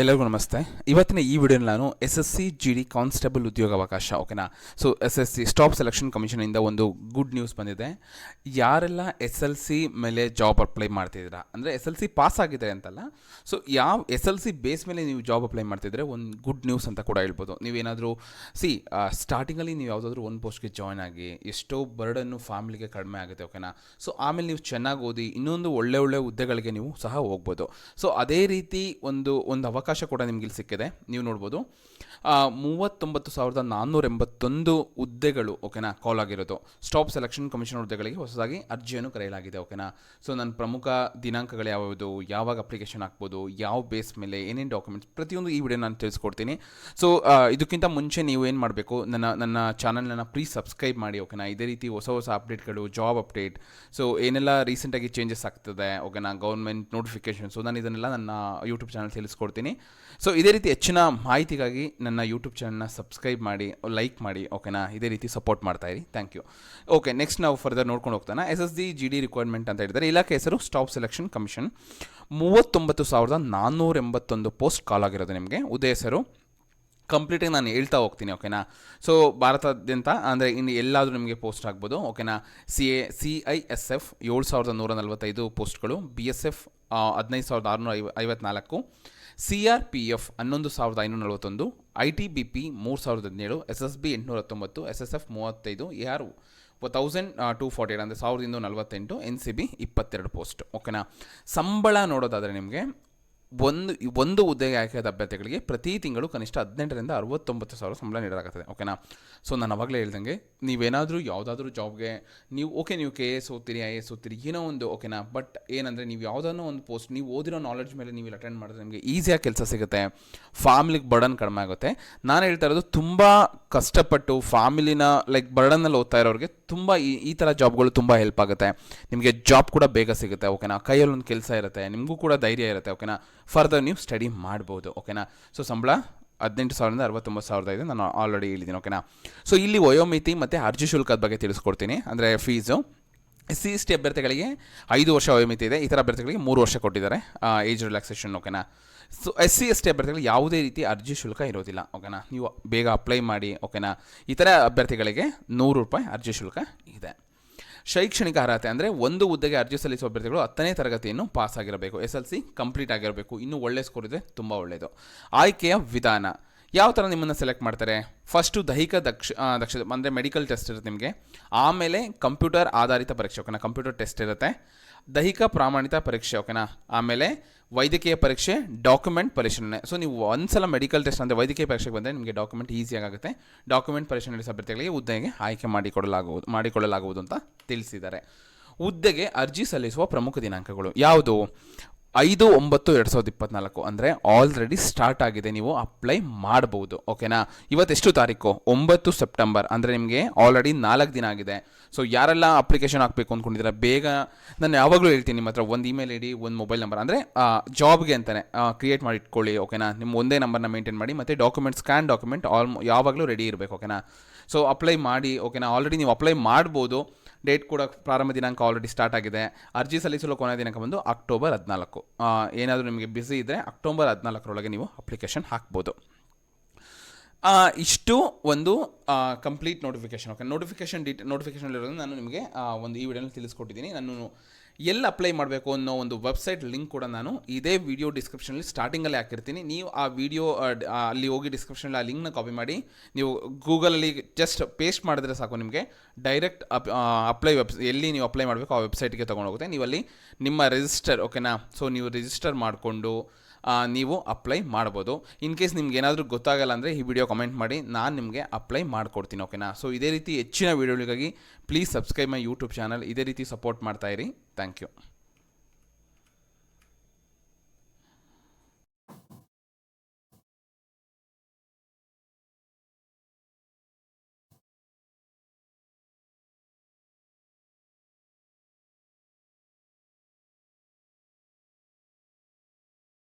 ಎಲ್ಲರಿಗೂ ನಮಸ್ತೆ. ಇವತ್ತಿನ ಈ ವಿಡಿಯೋನ ನಾನು S S C G D constable ಉದ್ಯೋಗಾವಕಾಶ ಓಕೆನಾ? So S S C staff selection ಕಮಿಷನಿಂದ ಒಂದು ಗುಡ್ ನ್ಯೂಸ್ ಬಂದಿದೆ. ಯಾರೆಲ್ಲ ಎಸ್ ಎಲ್ ಸಿ ಮೇಲೆ ಜಾಬ್ ಅಪ್ಲೈ ಮಾಡ್ತಿದ್ದೀರಾ? ಅಂದರೆ ಎಸ್ ಎಲ್ ಸಿ ಪಾಸ್ ಆಗಿದ್ದಾರೆ ಅಂತಲ್ಲ. ಸೊ ಯಾವ ಎಸ್ ಎಲ್ ಸಿ ಬೇಸ್ ಮೇಲೆ ನೀವು ಜಾಬ್ ಅಪ್ಲೈ ಮಾಡ್ತಿದ್ರೆ ಒಂದು ಗುಡ್ ನ್ಯೂಸ್ ಅಂತ ಕೂಡ ಹೇಳ್ಬೋದು. ನೀವೇನಾದರೂ, ಸಿ ಸ್ಟಾರ್ಟಿಂಗಲ್ಲಿ ನೀವು ಯಾವುದಾದ್ರೂ ಒಂದು ಪೋಸ್ಟ್ಗೆ ಜಾಯ್ನ್ ಆಗಿ ಎಷ್ಟೋ ಬರ್ಡನ್ನು ಫ್ಯಾಮಿಲಿಗೆ ಕಡಿಮೆ ಆಗುತ್ತೆ, ಓಕೆನಾ? ಸೊ ಆಮೇಲೆ ನೀವು ಚೆನ್ನಾಗಿ ಓದಿ ಇನ್ನೊಂದು ಒಳ್ಳೆ ಒಳ್ಳೆ ಹುದ್ದೆಗಳಿಗೆ ನೀವು ಸಹ ಹೋಗ್ಬೋದು. ಸೊ ಅದೇ ರೀತಿ ಒಂದು ಒಂದು ಅವಕಾಶ ಕೂಡ ನಿಮ್ಗೆ ಇಲ್ಲಿ ಸಿಕ್ಕಿದೆ. ನೀವು ನೋಡ್ಬೋದು. ಮೂವತ್ತೊಂಬತ್ತು ಸಾವಿರದ ನಾನ್ನೂರ ಎಂಬತ್ತೊಂದು ಹುದ್ದೆಗಳು, ಓಕೆನಾ ಕಾಲ್ ಆಗಿರೋದು. ಸ್ಟಾಪ್ ಸೆಲೆಕ್ಷನ್ ಕಮಿಷನ್ ಹುದ್ದೆಗಳಿಗೆ ಹೊಸದಾಗಿ ಅರ್ಜಿಯನ್ನು ಕರೆಯಲಾಗಿದೆ, ಓಕೆನಾ. ಸೊ ನನ್ನ ಪ್ರಮುಖ ದಿನಾಂಕಗಳು ಯಾವುದು ಯಾವಾಗ ಅಪ್ಲಿಕೇಶನ್ ಹಾಕ್ಬೋದು, ಯಾವ ಬೇಸ್ ಮೇಲೆ ಏನೇನು ಡಾಕ್ಯುಮೆಂಟ್ಸ್ ಪ್ರತಿಯೊಂದು ಈ ವಿಡಿಯೋ ನಾನು ತಿಳಿಸ್ಕೊಡ್ತೀನಿ. ಸೊ ಇದಕ್ಕಿಂತ ಮುಂಚೆ ನೀವು ಏನು ಮಾಡಬೇಕು, ನನ್ನ ನನ್ನ ಚಾನಲ್ನ ಪ್ಲೀಸ್ ಸಬ್ಸ್ಕ್ರೈಬ್ ಮಾಡಿ, ಓಕೆನಾ. ಇದೇ ರೀತಿ ಹೊಸ ಹೊಸ ಅಪ್ಡೇಟ್ಗಳು ಜಾಬ್ ಅಪ್ಡೇಟ್ ಸೊ ಏನೆಲ್ಲ ರೀಸೆಂಟಾಗಿ ಚೇಂಜಸ್ ಆಗ್ತದೆ, ಓಕೆನಾ ಗೌರ್ಮೆಂಟ್ ನೋಟಿಫಿಕೇಶನ್ ಸೊ ನಾನು ಇದನ್ನೆಲ್ಲ ನನ್ನ ಯೂಟ್ಯೂಬ್ ಚಾನಲ್ ತಿಳಿಸ್ಕೊಡ್ತೀನಿ. ಸೊ ಇದೇ ರೀತಿ ಹೆಚ್ಚಿನ ಮಾಹಿತಿಗಾಗಿ ನನ್ನ ಯೂಟ್ಯೂಬ್ ಚಾನಲ್ನ ಸಬ್ಸ್ಕ್ರೈಬ್ ಮಾಡಿ ಲೈಕ್ ಮಾಡಿ ಓಕೆನಾ ಇದೇ ರೀತಿ ಸಪೋರ್ಟ್ ಮಾಡ್ತಾ ಇರಿ. ಥ್ಯಾಂಕ್ ಯು ಓಕೆ ನೆಕ್ಸ್ಟ್ ನಾವು ಫರ್ದರ್ ನೋಡ್ಕೊಂಡು ಹೋಗ್ತಾನೆ. S S G D requirement ಅಂತ ಹೇಳಿದರೆ ಇಲಾಖೆ ಹೆಸರು ಸ್ಟಾಪ್ ಸೆಲೆಕ್ಷನ್ ಕಮಿಷನ್ ಮೂವತ್ತೊಂಬತ್ತು ಸಾವಿರದ ನಾನ್ನೂರ ಎಂಬತ್ತೊಂದು ಪೋಸ್ಟ್ ಕಾಲ್ ಆಗಿರೋದು ನಿಮಗೆ. ಉದಯ ಹೆಸರು. ಕಂಪ್ಲೀಟಾಗಿ ನಾನು ಹೇಳ್ತಾ ಹೋಗ್ತೀನಿ ಓಕೆನಾ ಸೊ ಭಾರತಾದ್ಯಂತ ಅಂದರೆ ಇನ್ನು ಎಲ್ಲಾದರೂ ನಿಮಗೆ ಪೋಸ್ಟ್ ಆಗ್ಬೋದು ಓಕೆನಾ C A C I S F ಏಳು ಸಾವಿರದ ನೂರ ನಲವತ್ತೈದು ಪೋಸ್ಟ್ಗಳು ಬಿ ಎಸ್ ಎಫ್ ಹದಿನೈದು ಸಾವಿರದ ಆರುನೂರ ಐವ, ಐವತ್ನಾಲ್ಕು. ಸಿ ಆರ್ ಪಿ ಎಫ್ ಹನ್ನೊಂದು ಸಾವಿರದ ಐನೂರ ನಲವತ್ತೊಂದು. ಐ ಟಿ ಬಿ ಪಿ ಮೂರು ಸಾವಿರದ ಹದಿನೇಳು. ಎಸ್ ಎಸ್ ಬಿ ಎಂಟುನೂರ ಹತ್ತೊಂಬತ್ತು. ಎಸ್ ಎಸ್ ಎಫ್ ಮೂವತ್ತೈದು. A R thousand two forty eight ಅಂದರೆ ಸಾವಿರದ ಇನ್ನೂರ ನಲವತ್ತೆಂಟು. ಎನ್ ಸಿ ಬಿ ಇಪ್ಪತ್ತೆರಡು ಪೋಸ್ಟ್ ಓಕೆನಾ ಸಂಬಳ ನೋಡೋದಾದರೆ ನಿಮಗೆ ಒಂದು ಒಂದು ಉದ್ಯೋಗ ಆಯ್ಕೆಯಾದ ಅಭ್ಯರ್ಥಿಗಳಿಗೆ ಪ್ರತಿ ತಿಂಗಳು ಕನಿಷ್ಠ ಹದಿನೆಂಟರಿಂದ ಅರವತ್ತೊಂಬತ್ತು ಸಾವಿರ ಸಂಬಳ ನೀಡಲಾಗುತ್ತದೆ ಓಕೆನಾ ಸೊ ನಾನು ಅವಾಗಲೇ ಹೇಳ್ದಂಗೆ, ನೀವೇನಾದರೂ ಯಾವುದಾದ್ರೂ ಜಾಬ್ಗೆ ನೀವು ಓಕೆ ನೀವು ಕೆ ಎಸ್ ಓದ್ತೀರಿ ಐ ಎಸ್ ಓದ್ತೀರಿ, ಏನೋ ಒಂದು ಓಕೆನಾ ಬಟ್ ಏನಂದರೆ, ನೀವು ಯಾವುದನ್ನೋ ಒಂದು ಪೋಸ್ಟ್ ನೀವು ಓದಿರೋ ನಾಲೆಡ್ಜ್ ಮೇಲೆ ನೀವು ಇಲ್ಲಿ ಅಟೆಂಡ್ ಮಾಡಿದ್ರೆ ನಿಮಗೆ ಈಸಿಯಾಗಿ ಕೆಲಸ ಸಿಗುತ್ತೆ. ಫ್ಯಾಮಿಲಿಗೆ ಬರ್ಡನ್ ಕಡಿಮೆ ಆಗುತ್ತೆ. ನಾನು ಹೇಳ್ತಾ ಇರೋದು ತುಂಬ ಕಷ್ಟಪಟ್ಟು ಫ್ಯಾಮಿಲಿನ ಲೈಕ್ ಬರ್ಡನ್ನಲ್ಲಿ ಓದ್ತಾ ಇರೋರಿಗೆ ತುಂಬ ಈ ಈ ಥರ ಜಾಬ್ಗಳು ತುಂಬ ಹೆಲ್ಪ್ ಆಗುತ್ತೆ. ನಿಮಗೆ ಜಾಬ್ ಕೂಡ ಬೇಗ ಸಿಗುತ್ತೆ ಓಕೆನಾ ಕೈಯಲ್ಲಿ ಒಂದು ಕೆಲಸ ಇರುತ್ತೆ, ನಿಮಗೂ ಕೂಡ ಧೈರ್ಯ ಇರುತ್ತೆ ಓಕೆನಾ ಫರ್ದರ್ ನೀವು ಸ್ಟಡಿ ಮಾಡ್ಬೋದು ಓಕೆನಾ ಸೊ ಸಂಬಳ ಹದಿನೆಂಟು ಸಾವಿರದಿಂದ ಅರವತ್ತೊಂಬತ್ತು ಸಾವಿರದ ಇದೆ, ನಾನು ಆಲ್ರೆಡಿ ಹೇಳಿದ್ದೀನಿ ಓಕೆನಾ ಸೊ ಇಲ್ಲಿ ವಯೋಮಿತಿ ಮತ್ತು ಅರ್ಜಿ ಶುಲ್ಕದ ಬಗ್ಗೆ ತಿಳಿಸ್ಕೊಡ್ತೀನಿ, ಅಂದರೆ fees S C S T ಅಭ್ಯರ್ಥಿಗಳಿಗೆ ಐದು ವರ್ಷ ವಯೋಮಿತಿ ಇದೆ ಇತರ ಅಭ್ಯರ್ಥಿಗಳಿಗೆ ಮೂರು ವರ್ಷ ಕೊಟ್ಟಿದ್ದಾರೆ ಏಜ್ ರಿಲ್ಯಾಕ್ಸೇಷನ್ ಓಕೆನಾ so S C S T ಅಭ್ಯರ್ಥಿಗಳಿಗೆ ಯಾವುದೇ ರೀತಿ ಅರ್ಜಿ ಶುಲ್ಕ ಇರೋದಿಲ್ಲ ಓಕೆನಾ ನೀವು ಬೇಗ ಅಪ್ಲೈ ಮಾಡಿ ಓಕೆನಾ ಇತರ ಅಭ್ಯರ್ಥಿಗಳಿಗೆ ನೂರು ರೂಪಾಯಿ ಅರ್ಜಿ ಶುಲ್ಕ ಇದೆ. ಶೈಕ್ಷಣಿಕ ಅರ್ಹತೆ ಅಂದರೆ ಒಂದು ಹುದ್ದೆಗೆ ಅರ್ಜಿ ಸಲ್ಲಿಸುವ ಅಭ್ಯರ್ಥಿಗಳು ಹತ್ತನೇ ತರಗತಿಯನ್ನು ಪಾಸ್ ಆಗಿರಬೇಕು. ಎಸ್ ಎಲ್ ಸಿ ಕಂಪ್ಲೀಟ್ ಆಗಿರಬೇಕು. ಇನ್ನೂ ಒಳ್ಳೆ ಸ್ಕೋರ್ ಇದೆ, ತುಂಬ ಒಳ್ಳೆಯದು ಆಯ್ಕೆಯ ವಿಧಾನ. ಯಾವ ಥರ ನಿಮ್ಮನ್ನು ಸೆಲೆಕ್ಟ್ ಮಾಡ್ತಾರೆ? ಫಸ್ಟು ದೈಹಿಕ ದಕ್ಷ ದಕ್ಷ ಅಂದರೆ ಮೆಡಿಕಲ್ ಟೆಸ್ಟ್ ಇರುತ್ತೆ ನಿಮಗೆ. ಆಮೇಲೆ ಕಂಪ್ಯೂಟರ್ ಆಧಾರಿತ ಪರೀಕ್ಷೆ, ಓಕೆನಾ? ಕಂಪ್ಯೂಟರ್ ಟೆಸ್ಟ್ ಇರುತ್ತೆ. ದೈಹಿಕ ಪ್ರಾಮಾಣಿತ ಪರೀಕ್ಷೆ, ಓಕೆನಾ? ಆಮೇಲೆ ವೈದ್ಯಕೀಯ ಪರೀಕ್ಷೆ ಡಾಕ್ಯುಮೆಂಟ್ ಪರಿಶೀಲನೆ. ಸೊ ನೀವು ಒಂದ್ಸಲ ಮೆಡಿಕಲ್ ಟೆಸ್ಟ್ ಅಂದರೆ ವೈದ್ಯಕೀಯ ಪರೀಕ್ಷೆಗೆ ಬಂದರೆ ನಿಮಗೆ ಡಾಕ್ಯುಮೆಂಟ್ ಈಸಿಯಾಗಿ ಆಗುತ್ತೆ ಡಾಕ್ಯುಮೆಂಟ್ ಪರಿಶೀಲನೆ ಅಭ್ಯರ್ಥಿಗಳಿಗೆ ಹುದ್ದೆಗೆ ಆಯ್ಕೆ ಮಾಡಿಕೊಡಲಾಗುವುದು ಮಾಡಿಕೊಳ್ಳಲಾಗುವುದು ಅಂತ ತಿಳಿಸಿದ್ದಾರೆ. ಹುದ್ದೆಗೆ ಅರ್ಜಿ ಸಲ್ಲಿಸುವ ಪ್ರಮುಖ ದಿನಾಂಕಗಳು ಯಾವುದು? ಐದು, ಒಂಬತ್ತು, ಎರಡು ಸಾವಿರದ ಇಪ್ಪತ್ನಾಲ್ಕು ಅಂದರೆ ಆಲ್ರೆಡಿ ಸ್ಟಾರ್ಟ್ ಆಗಿದೆ. ನೀವು ಅಪ್ಲೈ ಮಾಡ್ಬೋದು ಓಕೆನಾ ಇವತ್ತೆಷ್ಟು ತಾರೀಕು? ಒಂಬತ್ತು ಸೆಪ್ಟೆಂಬರ್ ಅಂದರೆ ನಿಮಗೆ ಆಲ್ರೆಡಿ ನಾಲ್ಕು ದಿನ ಆಗಿದೆ. ಸೊ ಯಾರೆಲ್ಲ ಅಪ್ಲಿಕೇಶನ್ ಹಾಕಬೇಕು ಅಂದ್ಕೊಂಡಿದ್ದೀರಾ ಬೇಗ ನಾನು ಯಾವಾಗಲೂ ಹೇಳ್ತೀನಿ ನಿಮ್ಮ ಹತ್ರ, ಒಂದು ಇಮೇಲ್ ಐಡಿ ಒಂದು ಮೊಬೈಲ್ ನಂಬರ್ ಅಂದರೆ ಜಾಬ್ಗೆ ಅಂತಲೇ ಕ್ರಿಯೇಟ್ ಮಾಡಿ ಇಟ್ಕೊಳ್ಳಿ ಓಕೆನಾ ನಿಮ್ಮ ಒಂದೇ ನಂಬರ್ನ ಮೇಂಟೈನ್ ಮಾಡಿ, ಮತ್ತು ಡಾಕ್ಯುಮೆಂಟ್ ಸ್ಕ್ಯಾನ್ ಡಾಕ್ಯುಮೆಂಟ್ ಆಲ್ ಯಾವಾಗಲೂ ರೆಡಿ ಇರಬೇಕು ಓಕೆನಾ ಸೊ ಅಪ್ಲೈ ಮಾಡಿ ಓಕೆನಾ ಆಲ್ರೆಡಿ ನೀವು ಅಪ್ಲೈ ಮಾಡ್ಬೋದು. ಡೇಟ್ ಕೂಡ ಪ್ರಾರಂಭ ದಿನಾಂಕ ಆಲ್ರೆಡಿ ಸ್ಟಾರ್ಟ್ ಆಗಿದೆ. ಅರ್ಜಿ ಸಲ್ಲಿಸಲು ಕೊನೆಯ ದಿನಾಂಕ ಬಂದು ಅಕ್ಟೋಬರ್ ಹದಿನಾಲ್ಕು. ಏನಾದರೂ ನಿಮಗೆ ಬ್ಯುಸಿ ಇದ್ದರೆ ಅಕ್ಟೋಬರ್ ಹದಿನಾಲ್ಕರೊಳಗೆ ನೀವು ಅಪ್ಲಿಕೇಶನ್ ಹಾಕ್ಬೋದು. ಇಷ್ಟು ಒಂದು ಕಂಪ್ಲೀಟ್ ನೋಟಿಫಿಕೇಶನ್ ಓಕೆ ನೋಟಿಫಿಕೇಶನ್ ಡೀಟ್ ನೋಟಿಫಿಕೇಶನ್ ಇರೋದು ನಾನು ನಿಮಗೆ ಒಂದು ಈ ವಿಡಿಯೋನಲ್ಲಿ ತಿಳಿಸ್ಕೊಟ್ಟಿದ್ದೀನಿ. ನಾನು ಎಲ್ಲಿ ಅಪ್ಲೈ ಮಾಡಬೇಕು ಅನ್ನೋ ಒಂದು ವೆಬ್ಸೈಟ್ ಲಿಂಕ್ ಕೂಡ ನಾನು ಇದೇ ವಿಡಿಯೋ ಡಿಸ್ಕ್ರಿಪ್ಷನಲ್ಲಿ ಸ್ಟಾರ್ಟಿಂಗಲ್ಲಿ ಹಾಕಿರ್ತೀನಿ. ನೀವು ಆ ವಿಡಿಯೋ ಅಲ್ಲಿ ಹೋಗಿ ಡಿಸ್ಕ್ರಿಪ್ಷನಲ್ಲಿ ಆ ಲಿಂಕ್ನ ಕಾಪಿ ಮಾಡಿ, ನೀವು ಗೂಗಲಲ್ಲಿ ಜಸ್ಟ್ ಪೇಸ್ಟ್ ಮಾಡಿದ್ರೆ ಸಾಕು ನಿಮಗೆ. ಡೈರೆಕ್ಟ್ ಅಪ್ ಅಪ್ಲೈ ವೆಬ್ ಎಲ್ಲಿ ನೀವು ಅಪ್ಲೈ ಮಾಡಬೇಕು ಆ ವೆಬ್ಸೈಟ್ಗೆ ತೊಗೊಂಡೋಗುತ್ತೆ. ನೀವಲ್ಲಿ ನಿಮ್ಮ ರಿಜಿಸ್ಟರ್, ಓಕೆನಾ? ಸೊ, ನೀವು ರಿಜಿಸ್ಟರ್ ಮಾಡಿಕೊಂಡು ನೀವು ಅಪ್ಲೈ ಮಾಡ್ಬೋದು. ಇನ್ ಕೇಸ್ ನಿಮ್ಗೆ ಏನಾದರೂ ಗೊತ್ತಾಗಲ್ಲ ಅಂದರೆ ಈ ವಿಡಿಯೋ ಕಮೆಂಟ್ ಮಾಡಿ, ನಾನು ನಿಮಗೆ ಅಪ್ಲೈ ಮಾಡ್ಕೊಡ್ತೀನಿ ಓಕೆನಾ ಸೊ ಇದೇ ರೀತಿ ಹೆಚ್ಚಿನ ವೀಡಿಯೋಗಳಿಗಾಗಿ please subscribe my YouTube channel ಇದೇ ರೀತಿ ಸಪೋರ್ಟ್ ಮಾಡ್ತಾಯಿರಿ ಥ್ಯಾಂಕ್ ಯು